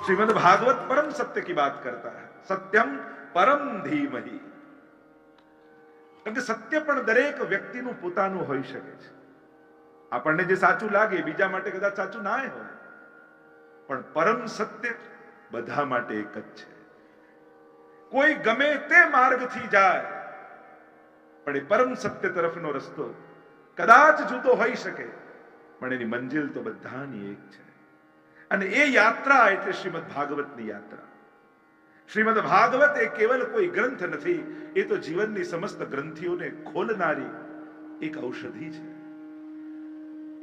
श्रीमद् भागवत परम सत्य की बात करता है सत्यम પરમ ધીમહી કેમ કે સત્ય પણ દરેક વ્યક્તિનું પોતાનું હોઈ શકે છે આપણને જે સાચું લાગે એ બીજા માટે કદાચ સાચું ના હોય પણ પરમ સત્ય બધા માટે એક જ છે કોઈ ગમે તે માર્ગથી જાય પણ એ પરમ સત્ય તરફનો રસ્તો કદાચ જુદો હોઈ શકે પણ એની મંજિલ તો બધાની એક છે અને એ યાત્રા એટલે શ્રીમદ ભાગવતની યાત્રા. શ્રીમદ ભાગવત એ કેવલ કોઈ ગ્રંથ નથી, એ તો જીવનની સમસ્ત ગ્રંથિઓને ખોલનારી એક ઔષધિ છે.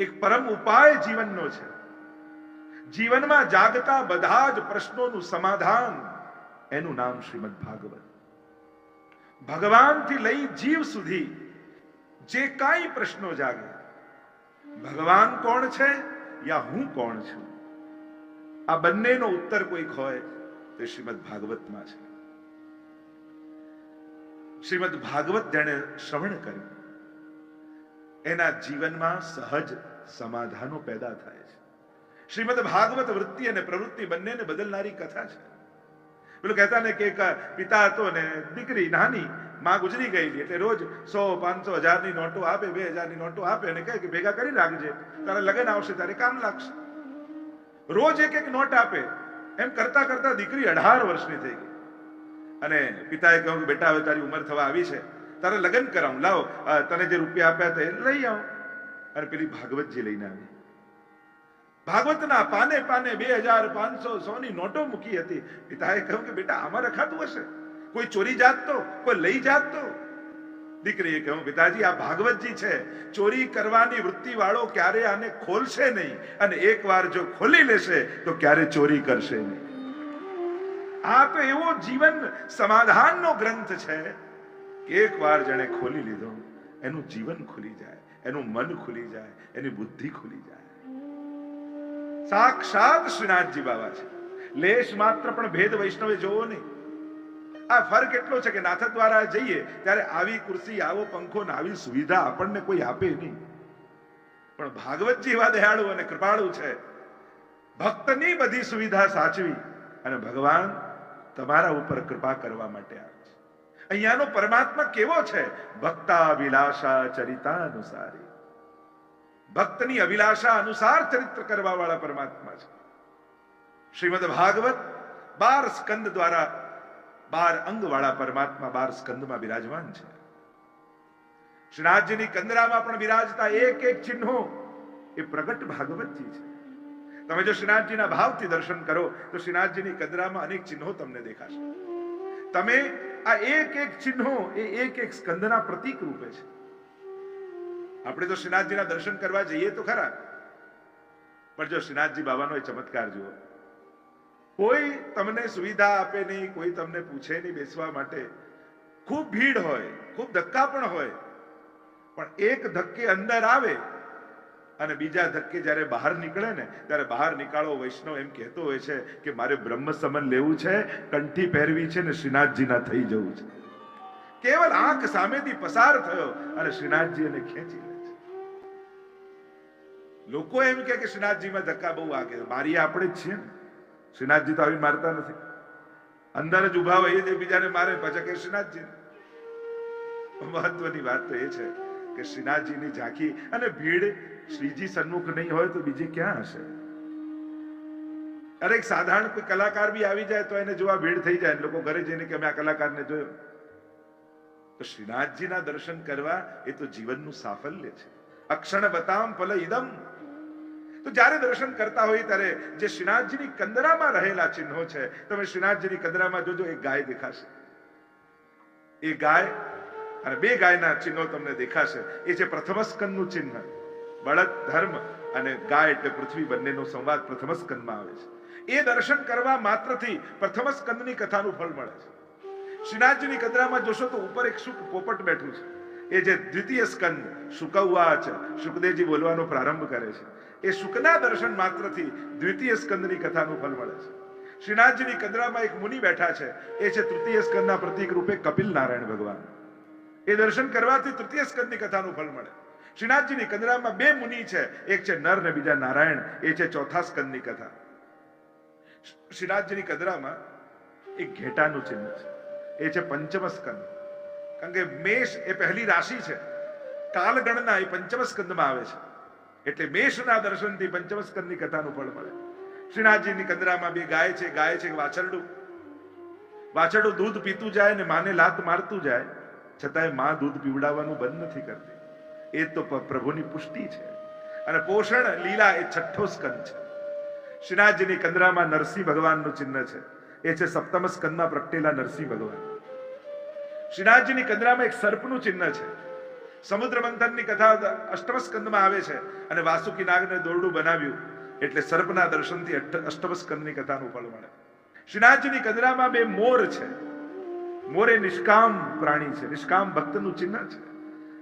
એક પરમ ઉપાય જીવનનો છે. જીવનમાં જાગતા બધા જ પ્રશ્નોનું સમાધાન એનું નામ શ્રીમદ ભાગવત. ભગવાનથી લઈ જીવ સુધી જે કાંઈ પ્રશ્નો જાગે, ભગવાન કોણ છે યા હું કોણ છું? આ બંનેનો ઉત્તર કોઈક હોય તે શ્રીમદ ભાગવતમાં છે. શ્રીમદ ભાગવત જેણે શ્રવણ કર્યું. એના જીવનમાં સહજ સમાધાનો પેદા થાય છે. શ્રીમદ ભાગવત વૃત્તિ અને પ્રવૃત્તિ બંનેને બદલનારી કથા છે. પેલું કહેતા ને કે પિતા હતો ને દીકરી, નાની, માં ગુજરી ગયેલી એટલે રોજ સો, પાંચસો હજારની નોટો આપે, બે હજારની નોટો આપે અને કહે કે ભેગા કરી રાખજે, તારે લગન આવશે, તારે કામ લાગશે. રોજ એક એક નોટ આપે. એમ કરતા કરતા દીકરી અઢાર વર્ષની થઈ ગઈ. અને પિતાએ કહ્યું બેટા, હવે તારી ઉંમર થવા આવી છે. તારે લગ્ન કરાવું. લાવ તને જે રૂપિયા આપ્યા હતા એ લઈ આવો. અને પેલી ભાગવતજી લઈને આવી. ભાગવતના પાને પાને બે હજાર પાંચસો સોની નોટો મૂકી હતી. પિતાએ કહ્યું કે, બેટા, આમાં રખાતું હશે? કોઈ ચોરી જાત તો કોઈ લઈ જાત તો દીકરીએ કહ્યું પિતાજી આ ભાગવતજી છે. ચોરી કરવાની વૃત્તિ વાળો ક્યારે આને ખોલશે નહીં? અને એકવાર જો ખોલી લેશે, તો ક્યારે ચોરી કરશે નહીં? આ તો એવો જીવન સમાધાનનો ગ્રંથ છે. કે એકવાર જેણે ખોલી લીધો, એનું જીવન ખુલી જાય, એનું મન ખુલી જાય, એની બુદ્ધિ ખુલી જાય. સાક્ષાત શ્રીનાથજી બાબા છે. લેશ માત્ર પણ ભેદ વૈષ્ણવે જોવો નહીં. આ ફરક એટલો છે કે નાથ દ્વારા જઈએ ત્યારે આવી કુર્સી, આવો પંખો ને આવી સુવિધા આપણને કોઈ આપે નહીં. પણ ભાગવતજી એવા દયાળુ અને કૃપાળુ છે. ભક્તની બધી સુવિધા સાચવી અને ભગવાન તમારા ઉપર કૃપા કરવા માટે આવે છે. અહીંયાનો પરમાત્મા કેવો છે? ભક્તા અભિલાષા ચરિતા અનુસારી ભક્તની અભિલાષા અનુસાર ચરિત્ર કરવા વાળા પરમાત્મા છે. શ્રીમદ ભાગવત બાર સ્કંદ દ્વારા બાર અંગ વાળા પરમાત્મા બાર સ્કંદમાં બિરાજમાન છે. શ્રીનાથજીની કંદરામાં પણ બિરાજતા એક એક ચિહ્નો એ પ્રગટ ભાગવતજી છે. તમે જો શ્રીનાથજીના ભાવથી દર્શન કરો, તો શ્રીનાથજીની કંદરામાં અનેક ચિહ્નો તમને દેખાશે. તમે આ એક એક ચિહ્નો એ એક એક સ્કંદના પ્રતીક રૂપે છે. આપણે તો શ્રીનાથજીના દર્શન કરવા જઈએ તો ખરા. પણ જો શ્રીનાથજી બાબાનો એ ચમત્કાર જુઓ કોઈ તમને સુવિધા આપે નહીં, કોઈ તમને પૂછે નહીં બેસવા માટે. ખૂબ ભીડ હોય, ખૂબ ધક્કા પણ હોય, પણ એક ધક્કે અંદર આવે અને બીજા ધક્કે જ્યારે બહાર નીકળે ને, ત્યારે બહાર નીકાળો, વૈષ્ણવ એમ કહેતો હોય છે કે મારે બ્રહ્મ સમન લેવું છે, કંઠી પહેરવી છે ને શ્રીનાથજીના થઈ જવું છે. કેવલ આંખ સામેથી પસાર થયો અને શ્રીનાથજી એને ખેંચી લે છે. લોકો એમ કે શ્રીનાથજીમાં ધક્કા બહુ આગે મારી આપણે જ છીએ ને. શ્રીનાથજી તો આવી મારતા નથી. અંદર જ ઊભા હોય એ બીજાને મારે. પછી કે શ્રીનાથજી? મહત્વની વાત તો એ છે કે શ્રીનાથજીની ઝાંખી અને ભીડ શ્રીજી સન્મુખ નહીં હોય તો બીજી ક્યાં હશે? અરે એક સાધારણ કોઈ કલાકાર બી આવી જાય તો એને જોવા ભીડ થઈ જાય લોકો ઘરે જઈને કે અમે આ કલાકારને જોયો. તો શ્રીનાથજીના દર્શન કરવા એ તો જીવનનું સાફલ્ય છે. અક્ષણ બતામ ફલ ઇદમ તો જ્યારે દર્શન કરતા હોય ત્યારે જે શ્રીનાથજીની કંદરામાં રહેલા ચિહ્નો છે, તમે શ્રીનાથજીની કંદરામાં જોજો, એક ગાય દેખાશે. એ ગાય અને બે ગાયના ચિહ્નો તમને દેખાશે. એ છે પ્રથમ સ્કંદનું ચિહ્ન. બળદ ધર્મ અને ગાય એટલે પૃથ્વી બંનેનો સંવાદ પ્રથમ સ્કંદમાં આવે છે. એ દર્શન કરવા માત્રથી પ્રથમ સ્કંદની કથાનું ફળ મળે છે. શ્રીનાથજીની કંદરામાં જોશો તો ઉપર એક સુખ પોપટ બેઠું છે. એ જે દ્વિતીય સ્કંદ શુકવાચ શુકદેવજી બોલવાનો પ્રારંભ કરે છે. એ શુકના દર્શન માત્રથી દ્વિતીય સ્કંદની કથાનું ફળ મળે છે. શ્રીનાથજીની કંદરામાં એક મુનિ બેઠા છે. એ છે તૃતીય સ્કંદના પ્રતિક રૂપે કપિલ નારાયણ ભગવાન. એ દર્શન કરવાથી તૃતીય સ્કંદની કથાનું ફળ મળે. શ્રીનાથજીની કંદરામાં બે મુનિ છે. એક છે નર ને બીજા નારાયણ. એ છે ચોથા સ્કંદની કથા. શ્રીનાથજીની કદરામાં એક ઘેટાનું ચિહ્ન છે. એ છે પંચમ સ્કંદ. કારણ કે મેષ એ પહેલી રાશિ છે. કાલગણના એ પંચમ સ્કંદમાં આવે છે. એટલે મેષના દર્શનથી પંચમ સ્કંદની કથાનું ફળ મળે. શ્રીનાથજીની કંદરામાં બે ગાય છે ગાય છે વાછરડું. વાછરડું દૂધ પીતું જાય ને માને લાત મારતું જાય, છતાંયમાં દૂધ પીવડાવવાનું બંધ નથી કરતી. એ તો પ્રભુની પુષ્ટિ છે. અને પોષણ લીલા એ છઠ્ઠો સ્કંદ છે. શ્રીનાથજીની કંદરામાં નરસિંહ ભગવાનનું ચિહ્ન છે. એ છે સપ્તમ સ્કંદમાં પ્રગટેલા નરસિંહ ભગવાન. શ્રીનાથજીની કંદરામાં એક સર્પનું ચિહ્ન છે. સમુદ્ર મંથનની કથા અષ્ટમ સ્કંદમાં આવે છે અને વાસુકી નાગને દોરડું બનાવ્યું એટલે સર્પના દર્શનથી અષ્ટ- અષ્ટમ કથાનું ફળ મળે. શ્રીનાથજીની કદરામાં બે મોર છે. મોર નિષ્કામ પ્રાણી છે. નિષ્કામ ભક્તનું ચિહ્ન છે.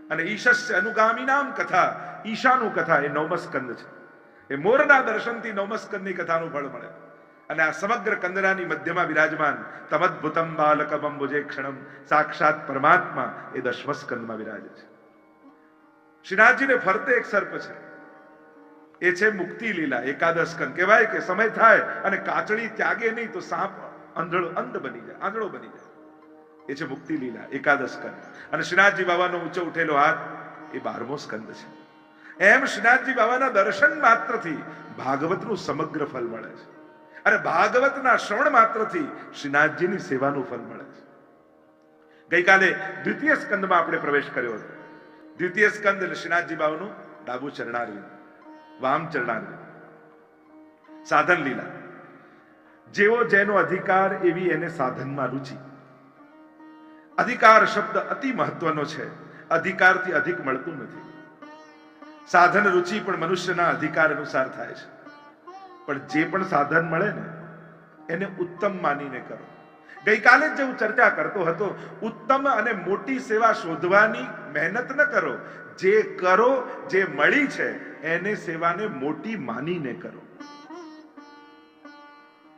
અને ઈશસ્ય અનુગામીનામ કથા, ઈશાનું કથા એ નવમસ્કંદ છે. એ મોરના દર્શનથી નવમસ્કંદની કથાનું ફળ મળે. અને આ સમગ્ર કંદરાની મધ્યમાં વિરાજમાન તમદ્ભુતમ બાલકમ અંબુજે ક્ષણમ, સાક્ષાત પરમાત્મા એ દશમસ્કંદમાં વિરાજે છે. શ્રીનાથજીને ફરતે એક સર્પ છે. એ છે મુક્તિ લીલા, એકાદશ કંદ કહેવાય કે સમય થાય અને કાચળી ત્યાગે નહીં તો સાપ અંધળો અંધ બની જાય, આંધળો બની જાય. એ છે મુક્તિ લીલા, એકાદશ સ્કંદ અને શ્રીનાથજી બાબાનો ઊંચો ઉઠેલો હાથ એ બારમો સ્કંદ છે. એમ શ્રીનાથજી બાબાના દર્શન માત્રથી ભાગવતનું સમગ્ર ફલ મળે છે. અને ભાગવતના શ્રવણ માત્રથી શ્રીનાથજીની સેવાનું ફલ મળે છે. ગઈકાલે દ્વિતીય સ્કંદમાં આપણે પ્રવેશ કર્યો હતો. દ્વિતીય સ્કંદ શ્રીનાથજી બાબુનું ડાબુ ચરણારવિંદ વામ ચરણારવિંદ સાધન લીલા જેવો જેનો અધિકાર એવી એને સાધનમાં રુચિ અધિકાર શબ્દ અતિ મહત્વનો છે અધિકારથી અધિક મળતું નથી સાધન રુચિ પણ મનુષ્યના અધિકાર અનુસાર થાય છે પણ જે પણ સાધન મળે ને એને ઉત્તમ માનીને કરો ગઈકાલે જ હું ચર્ચા કરતો હતો, ઉત્તમ અને મોટી સેવા શોધવાની મહેનત ન કરો. જે કરો, જે મળી છે, એને સેવાને મોટી માનીને કરો.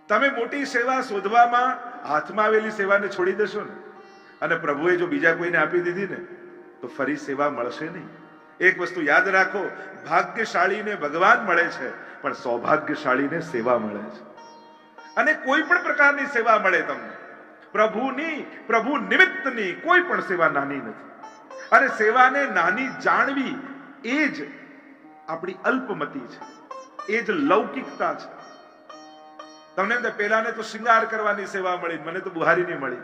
તમે મોટી સેવા શોધવામાં હાથમાં આવેલી સેવાને છોડી દેશો ને. અને પ્રભુએ જો બીજા કોઈને આપી દીધી ને, તો ફરી સેવા મળશે નહીં. એક વસ્તુ યાદ રાખો, ભાગ્યશાળીને ભગવાન મળે છે, પણ સૌભાગ્યશાળીને સેવા મળે છે. અને કોઈ પણ પ્રકારની સેવા મળે તમને. પ્રભુની, પ્રભુ નિમિત્તની કોઈ પણ સેવા નાની નથી. અને સેવાને નાની જાણવી એ જ આપણી અલ્પમતી છે. એ જ લૌકિકતા છે. તમને એમ પહેલાને તો શિંગાર કરવાની સેવા મળી, મને તો બુહારીની મળી.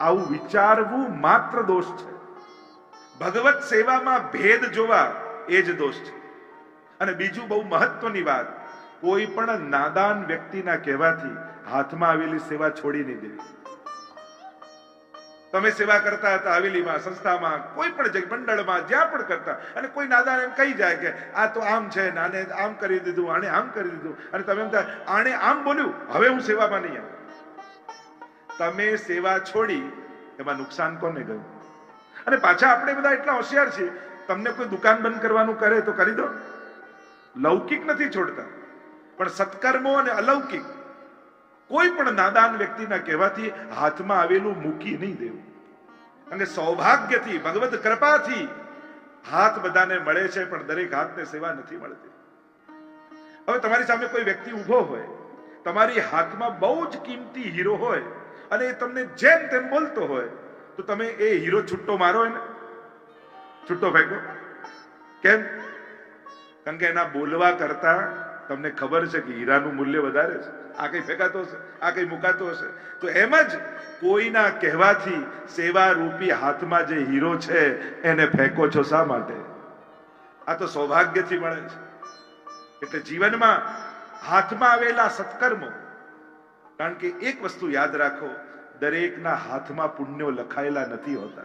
આવું વિચારવું માત્ર દોષ છે. ભગવત સેવામાં ભેદ જોવા એ જ દોષ છે. અને બીજું બહુ મહત્વની વાત કોઈ પણ નાદાન વ્યક્તિના કહેવાથી હાથમાં આવેલી સેવા છોડી નહીં દેવી. તમે સેવા કરતા હતા હવેલીમાં, સંસ્થામાં, કોઈ પણ જગ્યા મંડળમાં, જ્યાં પણ કરતા. અને કોઈ નાદાન એમ કહી જાય કે, આ તો આમ છે આને આમ કરી દીધું, આને આમ કરી દીધું. અને તમે એમ થાય આણે આમ બોલ્યું, હવે હું સેવામાં નહીં તમે સેવા છોડી, એમાં નુકસાન કોને ગયું? અને પાછા આપણે બધા એટલા હોશિયાર છીએ, તમને કોઈ દુકાન બંધ કરવાનું કરે તો કરી દો. લૌકિક નથી છોડતા. પણ સત્કર્મો અને અલૌકિક, કોઈ પણ નાદાન વ્યક્તિના કહેવાથી હાથમાં આવેલું મૂકી નહીં દેવું. અને સૌભાગ્યથી, ભગવત કૃપાથી હાથ બધાને મળે છે, પણ દરેક હાથને સેવા નથી મળતી. હવે તમારી સામે કોઈ વ્યક્તિ ઊભો હોય, તમારી હાથમાં બહુ જ કિંમતી હીરો હોય, અને એ તમને જેમ તેમ બોલતો હોય, તો તમે એ હીરો છૂટો મારો એને. છૂટો ફેંકો કેમ? કારણ કે એના બોલવા કરતા તમને ખબર છે કે હીરાનું મૂલ્ય વધારે છે. આ કઈ ફેંકાતો હશે? આ કઈ મુકાતો હશે? તો એમ જ કોઈના કહેવાથી સેવા રૂપી હાથમાં જે હીરો છે, એને ફેંકો છો શા માટે? આ તો સૌભાગ્યથી મળે છે. એટલે જીવનમાં હાથમાં આવેલા સત્કર્મો, કારણ કે એક વસ્તુ યાદ રાખો, દરેકના હાથમાં પુણ્યો લખાયેલા નથી હોતા.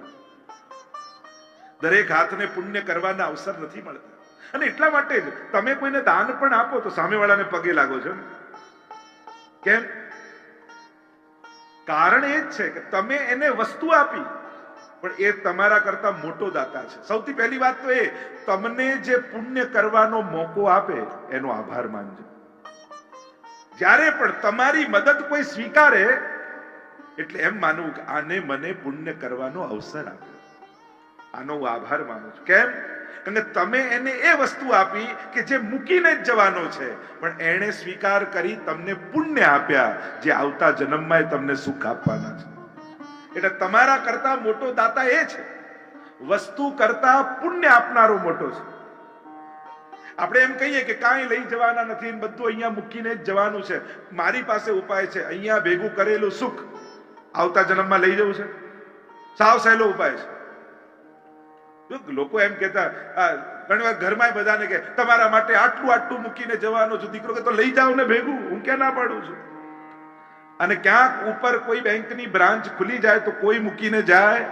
દરેક હાથને પુણ્ય કરવાના અવસર નથી મળતા. અને એટલા માટે જ તમે કોઈને દાન પણ આપો તો સામેવાળાને પગે લાગો છો કેમ? કારણ એ જ છે કે તમે એને વસ્તુ આપી, પણ એ તમારા કરતા મોટો દાતા છે. સૌથી પહેલી વાત તો એ, તમને જે પુણ્ય કરવાનો મોકો આપે, એનો આભાર માનજો. જ્યારે પણ તમારી મદદ કોઈ સ્વીકારે, એટલે એમ માનવું કે આને મને પુણ્ય કરવાનો અવસર આપ્યો. આનો હું આભાર માનું છું. કેમ? કે તમે એને એ વસ્તુ આપી કે જે મૂકીને જ જવાનો છે. પણ એણે સ્વીકાર કરી તમને પુણ્ય આપ્યા, જે આવતા જન્મમાં તમને સુખ આપવાના છે. એટલે તમારા કરતા મોટો દાતા એ છે. વસ્તુ કરતા પુણ્ય આપનારો મોટો છે. આપણે એમ કહીએ કે કાંઈ લઈ જવાના નથી બધું અહીંયા મૂકીને જ જવાનું છે. મારી પાસે ઉપાય છે. અહીંયા ભેગું કરેલું સુખ આવતા જન્મમાં લઈ જવું છે. સાવ સહેલો ઉપાય છે. લોકો એમ કહેતા ઘણી વાર ઘરમાં બધાને કે તમારા માટે આટલું આટલું મૂકીને જવાનું છું, દીકરો કે તો લઈ જાઓ ને ભેગું, હું ક્યાં ના પાડું છું? અને ક્યાંક ઉપર કોઈ બેંકની બ્રાન્ચ ખુલી જાય તો કોઈ મૂકીને જાય.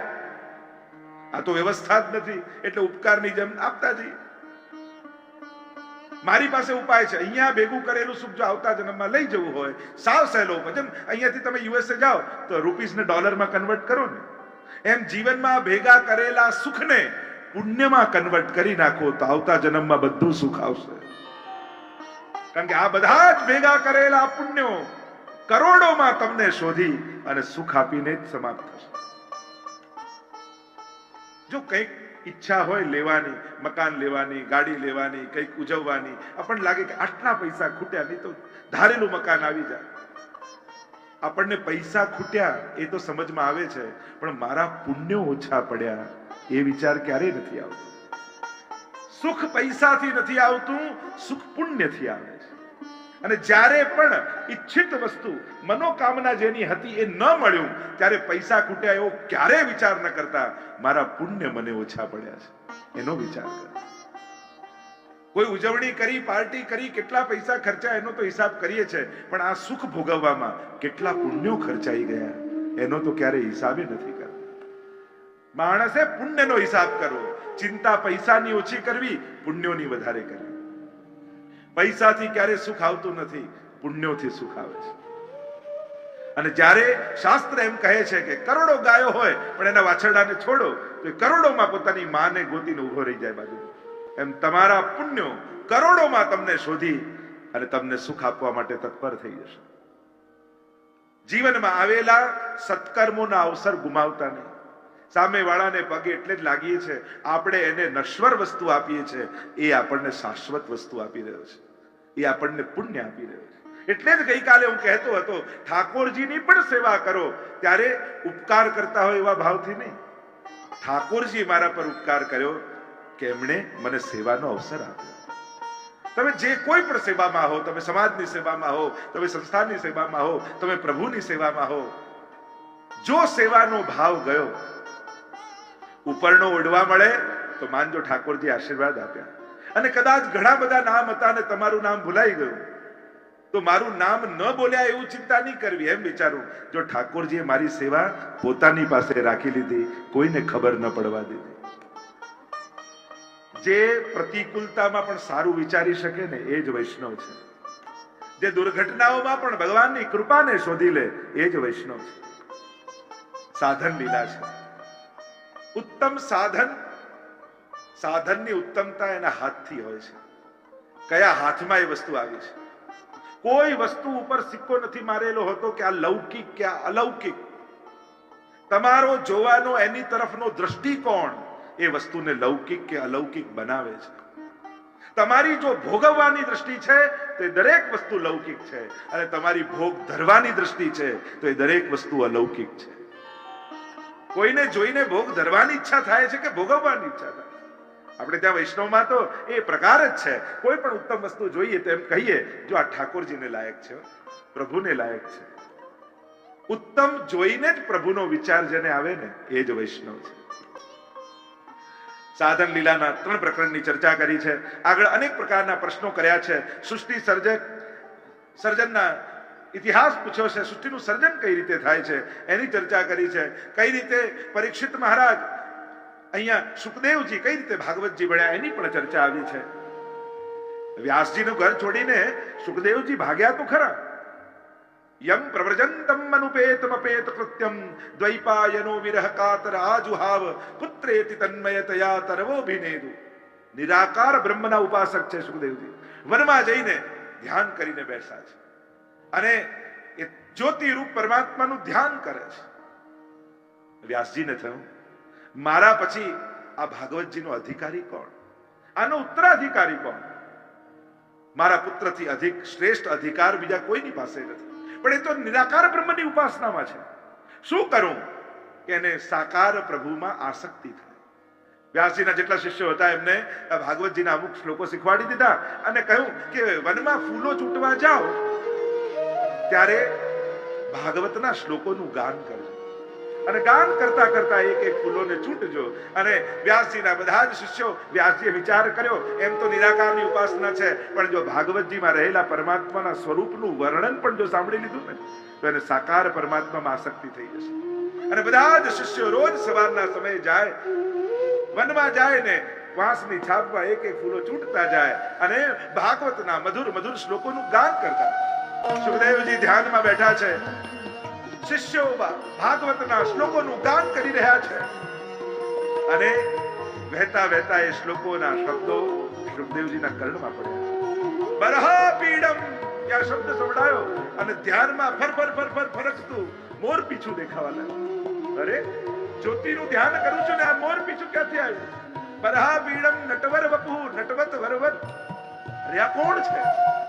આ તો વ્યવસ્થા જ નથી, એટલે ઉપકારની જેમ આપતા જઈએ. મારી પાસે ઉપાય છે, અહીંયા ભેગું કરેલું સુખ જો આવતા જન્મમાં લઈ જવું હોય, સાવ સહેલો ઉપાય જેમ અહીંયાથી તમે યુએસએ જાઓ, તો રૂપીસને ડોલરમાં કન્વર્ટ કરો ને. એમ જીવનમાં ભેગા કરેલા સુખને પુણ્યમાં કન્વર્ટ કરી નાખો તો આવતા જન્મમાં બધું સુખ આવશે. કારણ કે આ બધા જ ભેગા કરેલા પુણ્યો કરોડોમાં તમને શોધી અને સુખ આપીને જ સમાપ્ત થશે. જો કંઈક ઈચ્છા હોય લેવાની, મકાન લેવાની, ગાડી લેવાની, કંઈક ઉજવવાની, આપણને લાગે કે આટલા પૈસા ખૂટ્યા નહીં તો ધારેલું મકાન આવી જાય. આપણને પૈસા ખૂટ્યા એ તો સમજમાં આવે છે, પણ મારા પુણ્યો ઓછા પડ્યા. એ વિચાર ક્યારેય નથી આવતો. સુખ પૈસાથી નથી આવતું, સુખ પુણ્યથી આવે છે. અને જ્યારે પણ ઈચ્છિત વસ્તુ, મનોકામના જેની હતી એ ન મળ્યું, ત્યારે પૈસા ખૂટ્યા એવો ક્યારે વિચાર ન કરતા મારા પુણ્ય મને ઓછા પડ્યા છે. એનો વિચાર કર. કોઈ ઉજવણી કરી, પાર્ટી કરી, કેટલા પૈસા ખર્ચા એનો તો હિસાબ કરીએ છે પણ આ સુખ ભોગવવામાં કેટલા પુણ્યો ખર્ચાઈ ગયા, એનો તો ક્યારે હિસાબે નથી માણસે પુણ્યનો હિસાબ કરવો. ચિંતા પૈસાની ઓછી કરવી, પુણ્યોની વધારે કરવી. પૈસાથી ક્યારે સુખ આવતું નથી, પુણ્યોથી સુખ આવે છે. અને જ્યારે શાસ્ત્ર એમ કહે છે કે કરોડો ગાયો હોય, પણ એના વાછરડાને છોડો, તો કરોડોમાં પોતાની માને ગોતીને ઊભો રહી જાય બાજુ. એમ તમારા પુણ્યો કરોડોમાં તમને શોધી અને તમને સુખ આપવા માટે તત્પર થઈ જશે. જીવનમાં આવેલા સત્કર્મોના અવસર ગુમાવતા નહીં. સામેવાળાને પગે એટલે જ લાગીએ છે આપણે એને નશ્વર વસ્તુ આપીએ છે એ આપણને શાશ્વત વસ્તુ આપી રહ્યો છે. એ આપણને પુણ્ય આપી રહ્યો છે. એટલે જ ગઈકાલે હું કહેતો હતો, ઠાકોરજીની પણ સેવા કરો. ત્યારે ઉપકાર કરતા હોય એવા ભાવથી નહીં. ઠાકોરજી મારા પર ઉપકાર કર્યો કે એમણે મને સેવાનો અવસર આપ્યો. તમે જે કોઈ પણ સેવામાં હો, તમે સમાજની સેવામાં હો, તમે સંસ્થાની સેવામાં હો, તમે પ્રભુની સેવામાં હો, જો સેવાનો ભાવ ગયો ઉપરનો ઓઢવા મળે તો માનજો ઠાકોરજી આશીર્વાદ આપ્યા. અને કદાચ ઘણા બધા નામ હતા અને તમારું નામ ભૂલાઈ ગયું. તો મારું નામ ન બોલ્યા એવું ચિંતા નહીં કરવી, એમ વિચારું. જો ઠાકોરજીએ મારી સેવા પોતાની પાસે રાખી લીધી, કોઈને ખબર ન પડવા દીધી. જે પ્રતિકૂળતામાં પણ સારું વિચારી શકે ને, એ જ વૈષ્ણવ છે. જે દુર્ઘટનાઓમાં પણ ભગવાનની કૃપાને શોધી લે, એ જ વૈષ્ણવ છે. સાધન લીલા છે. ઉત્તમ સાધન, સાધનની ઉત્તમતા એના હાથથી હોય છે. કયા હાથમાં એ વસ્તુ આવી છે? કોઈ વસ્તુ ઉપર સિક્કો નથી મારેલો હોતો કે આ લૌકિક કે આ અલૌકિક. તમારો જોવાનો એની તરફનો દ્રષ્ટિકોણ એ વસ્તુને લૌકિક કે અલૌકિક બનાવે છે. તમારી જો ભોગવવાની દ્રષ્ટિ છે, તો એ દરેક વસ્તુ લૌકિક છે. અને તમારી ભોગ ધરવાની દ્રષ્ટિ છે, તો એ દરેક વસ્તુ અલૌકિક છે. કોઈને જોઈને ભોગ ધરવાની ઈચ્છા થાય છે કે ભોગવવાની ઈચ્છા થાય આપણે ત્યાં વૈષ્ણવમાં તો એ પ્રકાર જ છે. કોઈ પણ ઉત્તમ વસ્તુ જોઈએ તો એમ કહીએ, જો આ ઠાકોરજીને લાયક છે પ્રભુને લાયક છે. ઉત્તમ જોઈને જ પ્રભુનો વિચાર જેને આવે ને, એ જ વૈષ્ણવ છે. સાધન લીલાના ત્રણ પ્રકરણની ચર્ચા કરી છે. આગળ અનેક પ્રકારના પ્રશ્નો કર્યા છે. સૃષ્ટિ સર્જક, સર્જનના ઇતિહાસ પૂછ્યો છે સૃષ્ટિનું સર્જન કઈ રીતે થાય છે, એની ચર્ચા કરી છે. કઈ રીતે પરીક્ષિત મહારાજ અહીંયા સુખદેવજી, કઈ રીતે ભાગવતજી ભણ્યા, એની પણ ચર્ચા આવી છે. વ્યાસજીનું ઘર છોડીને સુખદેવજી ભાગ્યા તો ખરા. યમ પ્રવ્રજંતમ અનુપેતમ અપેત કૃત્યમ દ્વૈપાયનો વિરહ કાતર આજુહાવ પુત્રેતિ તન્મયતયા તરવોભિનેદુ. નિરાકાર બ્રહ્મના ઉપાસક છે સુખદેવજી. વનમાં જઈને ધ્યાન કરીને બેસા છે. અને એ જ્યોતિ રૂપ પરમાત્માનું ધ્યાન કરે છે. વ્યાસજીને થયું, મારા પછી આ ભાગવતજીનો અધિકારી કોણ? આનો ઉત્તરાધિકારી કોણ? મારા પુત્રથી અધિક શ્રેષ્ઠ અધિકાર બીજા કોઈની પાસે નથી. પણ એ તો નિરાકાર બ્રહ્મની ઉપાસનામાં છે. શું કરું કે એને સાકાર પ્રભુમાં આસક્તિ થાય? વ્યાસજીના જેટલા શિષ્યો હતા એમને ભાગવતજીના અમુક શ્લોકો શીખવાડી દીધા અને કહ્યું કે વનમાં ફૂલો ચૂંટવા જાઓ. ત્યારે ભાગવતના શ્લોકોનું ગાન કરજો. અને ગાન કરતા કરતા એક એક ફૂલોને છૂટજો અને વ્યાસજીના બધા જ શિષ્યો વ્યાસજીએ વિચાર કર્યો, એમ તો નિરાકારની ઉપાસના છે, પણ જો ભાગવતજીમાં રહેલા પરમાત્માના સ્વરૂપનું વર્ણન પણ જો સાંભળી લીધું ને, તો એને સાકાર પરમાત્મામાં આસક્તિ થઈ જશે. અને બધા જ શિષ્યો રોજ સવારના સમયે જાય વનમાં જાય ને વાંસની છાપમાં એક એક ફૂલો છૂટતા જાય અને ભાગવતના મધુર મધુર શ્લોકોનું ગાન કરતા. સુખદેવજી ધ્યાનમાં બેઠા છે. શિષ્યો ભાગવતના શ્લોકોનું ગાન કરી રહ્યા છે. અને વહેતા વહેતા એ શ્લોકોના શબ્દો સુખદેવજીના કર્ણમાં પડ્યા બરહા પીડમ ત્યાં શબ્દ સંભળાયો અને ધ્યાનમાં ફર ફર ફર ફર ફરકતું મોર પીછું દેખાવા લાગ્યું. અરે, જ્યોતિનું ધ્યાન કરું છું ને આ મોર પીછું ક્યાંથી આવ્યું? બરહા પીડમ નટવર વપુ, નટવત વરવત. અરે, આ કોણ છે?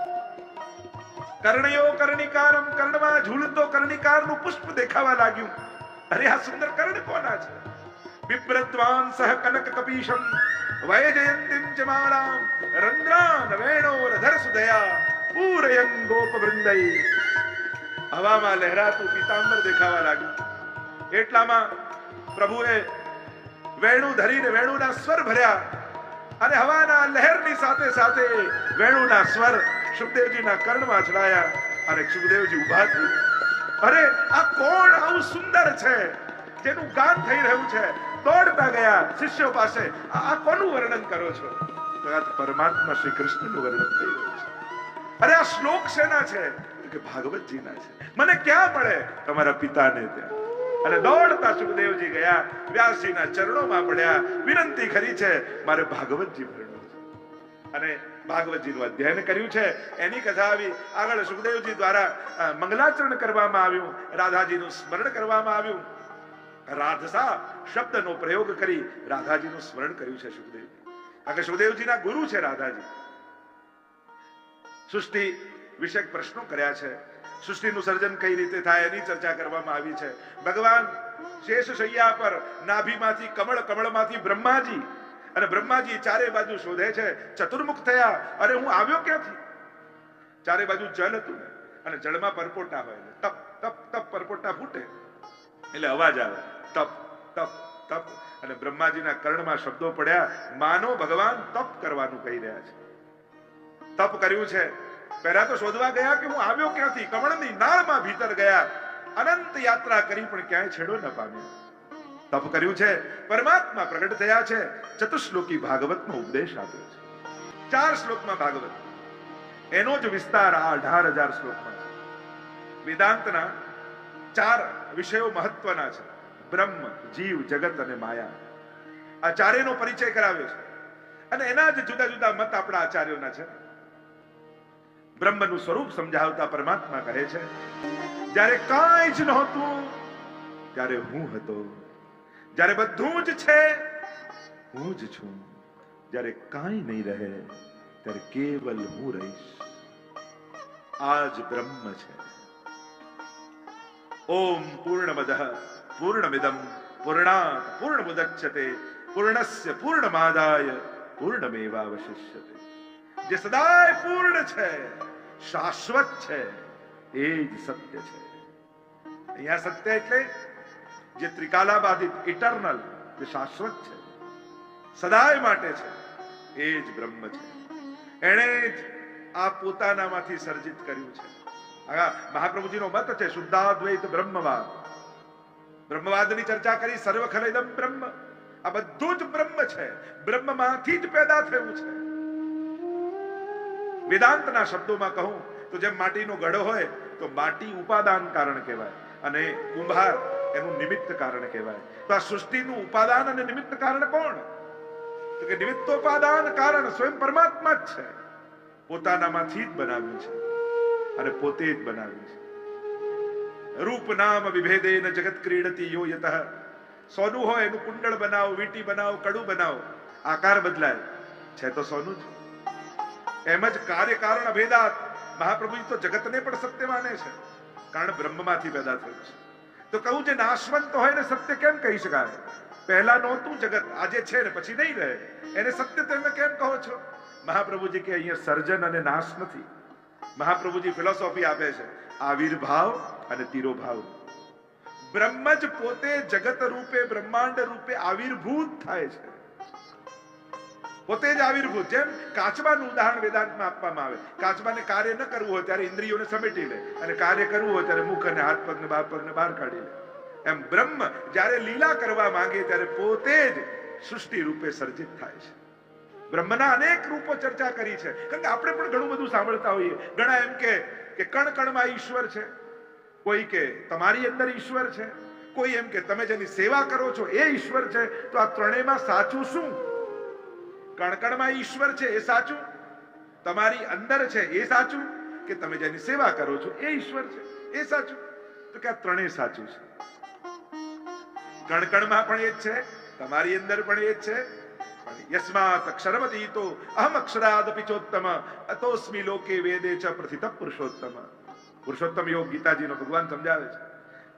કર્ણયો કર્ણિકારમ કર્ણમાં ઝૂલતો કર્ણિકારનું પુષ્પ દેખાવા લાગ્યું. અરે આ સુંદર કર્ણ કોના છે? બિપ્રદ્વાન સહ કનક કપીશમ, વૈજયંતિમ ચ માળામ રંદ્રાન વેણો રધર સુદયા પૂરયં ગોપ વૃંદઈ હવામાં લહેરાતું પીતાંબર દેખાવા લાગ્યું. એટલામાં પ્રભુએ વેણુ ધરીને વેણુના સ્વર ભર્યા અને હવાના લહેરની સાથે સાથે વેણુના સ્વર સુખદેવજીના કર્ણમાં ચડાયા અને સુખદેવજી ઊભા થયું અરે, આ કોણ આવું સુંદર છે? જેનું ગાન થઈ રહ્યું છે? દોડતા ગયા શિષ્યો પાસે. આ કોનું વર્ણન કરો છો? પરમાત્મા શ્રી કૃષ્ણનું વર્ણન થઈ રહ્યું છે. અરે, આ શ્લોક શેના છે? કે ભાગવતજીના છે. મને ક્યાં મળે? તમારા પિતાને ત્યાં. અને દોડતા સુખદેવજી ગયા. વ્યાસજીના ચરણોમાં પડ્યા. વિનંતી ખરી છે, મારે ભાગવતજી ભણવું છે. અને ભાગવતજીનું અધ્યયન કર્યું છે. એની કથા આવી આગળ સુખદેવજી દ્વારા મંગલાચરણ કરવામાં આવ્યું, રાધાજીનું સ્મરણ કરવામાં આવ્યું. રાધસા શબ્દનો પ્રયોગ કરી રાધાજીનું સ્મરણ કર્યું છે સુખદેવ. કારણ સુખદેવજીના ગુરુ છે રાધાજી. સૃષ્ટિ વિષયક પ્રશ્નો કર્યા છે. સૃષ્ટિનું સર્જન કઈ રીતે થાય એની ચર્ચા કરવામાં આવી છે. ભગવાન શેષ શૈયા પર નાભીમાંથી કમળ, કમળમાંથી બ્રહ્માજી અને બ્રહ્માજી ચારે બાજુ શોધે છે, ચતુર્મુખ થયા. અરે હું આવ્યો ક્યાંથી? ચારે બાજુ જલ હતું અને જળમાં પરપોટા હોય તપ તપ તપ પરપોટા ફૂટે. એટલે અવાજ આવે તપ તપ તપ અને બ્રહ્માજીના કર્ણમાં શબ્દો પડ્યા, માનો ભગવાન તપ કરવાનું કહી રહ્યા છે. તપ કર્યું છે. પહેલા તો શોધવા ગયા કે હું આવ્યો ક્યાંથી? કમળની નાળમાં ભીતર ગયા. અનંત યાત્રા કરી પણ ક્યાંય છેડો ન પામ્યો. તપ કર્યું છે, પરમાત્મા પ્રગટ થયા છે, ચતુશ્લોકી ભાગવતનો ઉપદેશ આપ્યો છે. ચાર શ્લોકમાં ભાગવત. એનો જ વિસ્તાર આ અઢાર હજાર શ્લોકમાં છે. વેદાંતના ચાર વિષયો મહત્વના છે. બ્રહ્મ, જીવ, જગત અને માયા. આ ચારેનો પરિચય કરાવ્યો છે. અને એના જ જુદા જુદા મત આપણા આચાર્યોના છે. બ્રહ્મનું સ્વરૂપ સમજાવતા પરમાત્મા કહે છે, જ્યારે કાંઈ જ નહોતું, ત્યારે હું હતો. જ્યારે બધું જ છે હું જ છું જ્યારે કાંઈ નહીં રહે ત્યારે કેવલ હું રહીશ આ જ બ્રહ્મ છે ઓમ પૂર્ણમદ પૂર્ણમિદમ પૂર્ણાત પૂર્ણમુદચ્યતે પૂર્ણસ્ય પૂર્ણમાદાય પૂર્ણમેવાવશિષ્યતે જે સદાય પૂર્ણ છે શાશ્વત છે એ જ સત્ય છે અહીંયા સત્ય એટલે જે ત્રિકાલાબાધિત ઇટરનલ જે શાશ્વત છે, સદાય માટે છે, એ જ બ્રહ્મ છે. એણે જ આ પોતાનામાંથી સર્જિત કર્યું છે. મહાપ્રભુજીનો મત છે, શુદ્ધાદ્વૈત બ્રહ્મવાદ. બ્રહ્મવાદની ચર્ચા કરી સર્વ ખલેદમ બ્રહ્મ. આ બધું જ બ્રહ્મ છે. બ્રહ્મમાંથી જ પેદા થયું છે. વેદાંતના શબ્દોમાં કહું, તો જેમ માટીનો ઘડો હોય, તો માટી ઉપાદાન કારણ કહેવાય. અને કુંભાર એનું નિમિત્ત કારણ કહેવાય. તો આ સૃષ્ટિનું ઉપાદાન અને નિમિત્ત કારણ કોણ? તો કે નિમિત્તોપાદાન કારણ સ્વયં પરમાત્મા જ છે. પોતાનામાંથી જ બનાવ્યું છે. અને પોતે જ બનાવ્યું છે. રૂપ નામ વિભેદેન જગત ક્રીડતી યો યતઃ. સોનું હોય એનું કુંડળ બનાવો, વીંટી બનાવો, કડું બનાવો. આકાર બદલાય. છે તો સોનું જ. એમ જ કાર્ય કારણ અભેદાત મહાપ્રભુજી તો જગતને પણ સત્ય માને છે. કારણ બ્રહ્મમાંથી પેદા થયું છે. તો કહું જે નાશવંત હોય ને સત્ય કેમ કહી શકાય? પહેલા નહોતું જગત, આજે છે ને પછી નહીં રહે. એને સત્ય તમે કેમ કહો છો? મહાપ્રભુજી કે અહીંયા સર્જન અને નાશ નથી. મહાપ્રભુજી ફિલોસોફી આપે છે, આવિર્ભાવ અને તિરોભાવ. બ્રહ્મ જ પોતે જગત રૂપે, બ્રહ્માંડ રૂપે આવિર્ભૂત થાય છે. પોતે જ આવિર્ભૂત જેમ કાચબાનું ઉદાહરણ વેદાંતમાં આપવામાં આવે, કાચબાને કાર્ય ન કરવું હોય ત્યારે ઇન્દ્રિયોને સમેટી લે અને કાર્ય કરવું હોય ત્યારે મુખ અને હાથ પગને બાર પગને બહાર કાઢી લે. એમ બ્રહ્મ જ્યારે લીલા કરવા માંગે ત્યારે પોતે જ સૃષ્ટિ રૂપે સર્જિત થાય છે. બ્રહ્મના અનેક રૂપો ચર્ચા કરી છે. કારણ કે આપણે પણ ઘણું બધું સાંભળતા હોઈએ. ઘણા એમ કે કણ કણમાં ઈશ્વર છે. કોઈ કે, તમારી અંદર ઈશ્વર છે. કોઈ એમ કે, તમે જેની સેવા કરો છો એ ઈશ્વર છે. તો આ ત્રણેયમાં સાચું શું? કણકણમાં ઈશ્વર છે, એ સાચું? તમારી અંદર છે, એ સાચું? કે તમે જેની સેવા કરો છો, એ ઈશ્વર છે, એ સાચું? તો કે આ ત્રણેય સાચું છે. કણકણમાં પણ એ જ છે, તમારી અંદર પણ એ જ છે યસ્માત અક્ષરવતી તો અહમ અક્ષરાદ પિચોત્તમ, અતોસ્મિ લોકે વેદે ચ પ્રથિત પુરુષોત્તમ. પુરુષોત્તમ યોગ ગીતાજીનો ભગવાન સમજાવે છે.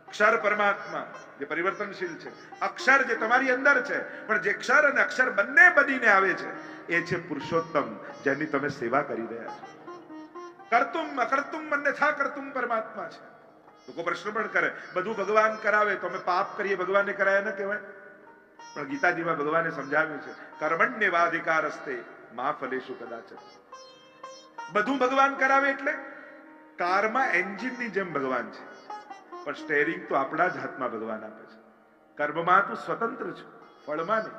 અક્ષર પરમાત્મા, જે પરિવર્તનશીલ છે. અક્ષર જે તમારી અંદર છે, પણ જે ક્ષર અને અક્ષર બંને બનીને આવે છે, એ છે પુરુષોત્તમ, જેની તમે સેવા કરી રહ્યા છો. કરતુમ, અકર્તુમ અન્યથા કરતુમ પરમાત્મા છે. લોકો પ્રશ્ન પણ કરે, બધું ભગવાન કરાવે તો અમે પાપ કરીએ ભગવાનને કરાય ન કહેવાય? પણ ગીતાજીમાં ભગવાને સમજાવ્યું છે કર્મણ્ય વાધિકાર હસ્તે મા ફલેશુ કદાચ. બધું ભગવાન કરાવે એટલે? કારમાં એન્જિનની જેમ ભગવાન છે. પણ સ્ટેરિંગ તો આપણા જ હાથમાં ભગવાન આપે છે. કર્મમાં તું સ્વતંત્ર છું, ફળમાં નહીં.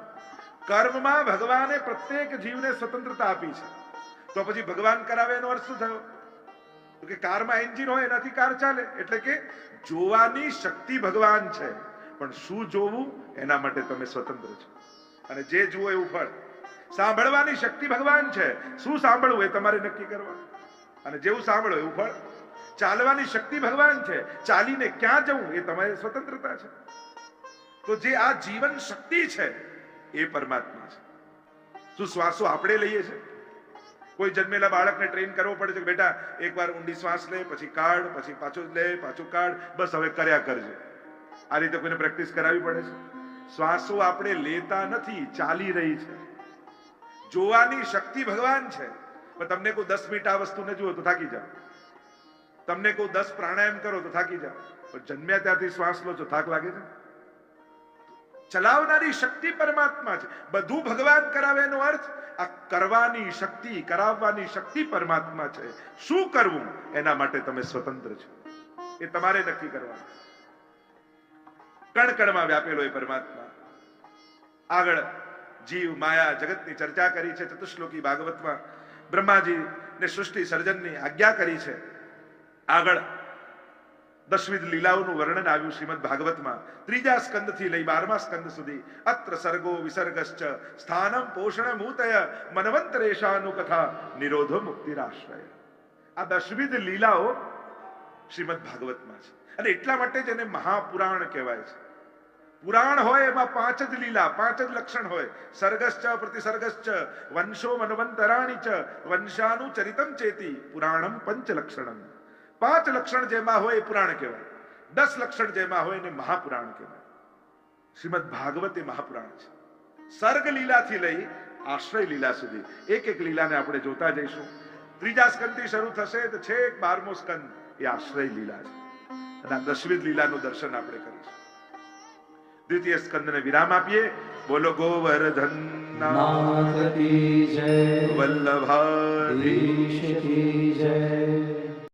કર્મમાં ભગવાને પ્રત્યેક જીવને સ્વતંત્રતા આપી છે. તો પછી ભગવાન કરાવે એનો અર્થ શું થયો? કે કારમાં એન્જિન હોય એનાથી કાર ચાલે, એટલે કે જોવાની શક્તિ ભગવાન છે, પણ શું જોવું એના માટે તમે સ્વતંત્ર છો. અને જે જુઓ એવું ફળ. સાંભળવાની શક્તિ ભગવાન છે. શું સાંભળવું એ તમારે નક્કી કરવાનું. અને જેવું સાંભળો એવું ફળ ચાલવાની શક્તિ ભગવાન છે. ચાલીને ક્યાં જવું? એ તમારી સ્વતંત્રતા છે. તો જે આ જીવન શક્તિ છે, એ પરમાત્મા છે. શું શ્વાસો આપણે લઈએ છીએ કોઈ જન્મેલા બાળકને ટ્રેન કરવો પડે છે કે બેટા, એકવાર ઊંડી શ્વાસ લે, પછી કાઢ, પછી પાછું લે, પાછું કાઢ, બસ હવે કર્યા કરજે. આ રીતે કોઈને પ્રેક્ટિસ કરાવવી પડે છે? શ્વાસો આપણે લેતા નથી, ચાલી રહી છે. જોવાની શક્તિ ભગવાન છે. પણ તમને કોઈ દસ મિનિટ આ વસ્તુને જુઓ તો થાકી જાઓ. તમને કહું, દસ પ્રાણાયામ કરો તો થાકી જાઓ. પણ જન્મ્યા ત્યારથી શ્વાસ લો છો થાક લાગે છે. ચલાવનારી શક્તિ પરમાત્મા છે. બધું ભગવાન કરાવે એનો અર્થ, આ કરવાની શક્તિ, કરાવવાની શક્તિ પરમાત્મા છે. શું કરવું? એના માટે તમે સ્વતંત્ર છો. એ તમારે નક્કી કરવાનું. કણકણમાં વ્યાપેલો એ પરમાત્મા. આગળ જીવ, માયા, જગતની ચર્ચા કરી છે, ચતુશ્લોકી ભાગવતમાં બ્રહ્માજી ને સૃષ્ટિ, સર્જનની આજ્ઞા કરી છે. આગળ દશવિધ લીલાઓનું વર્ણન આવ્યું શ્રીમદ ભાગવતમાં. ત્રીજા સ્કંદથી લઈ બારમા સ્કંદ સુધી અત્ર સર્ગો વિસર્ગશ્ચ સ્થાનમ પોષણ મૂતય મનવંતરેશાનું કથા નિરોધો મુક્તિરાશ્રય. આ દશવિધ લીલાઓ શ્રીમદ ભાગવતમાં છે. અને એટલા માટે જ એને મહાપુરાણ કહેવાય છે. પુરાણ હોય એમાં પાંચ જ લીલા, પાંચ જ લક્ષણ હોય. સર્ગશ્ચ, પ્રતિસર્ગશ્ચ, વંશો મનવંતરાણી ચ વંશાનું ચરિતમ ચેતી પુરાણમ પંચ લક્ષણમ. પાંચ લક્ષણ જેમાં હોય એ પુરાણ કહેવાય. દસ લક્ષણ જેમાં હોય એને મહાપુરાણ કહેવાય. શ્રીમદ ભાગવત એ મહાપુરાણ છે. સર્ગ લીલાથી લઈ આશ્રય લીલા સુધી એક એક લીલાને આપણે જોતા જઈશું. ત્રીજા સ્કંદથી શરૂ થશે તો છેક બારમો સ્કંદ એ આશ્રય લીલા છે. અને આ દશવિધ લીલાનું દર્શન આપણે કરીશું. દ્વિતીય સ્કંદને વિરામ આપીએ. બોલો ગોવર્ધન વલ્લભાધીશ કી જય.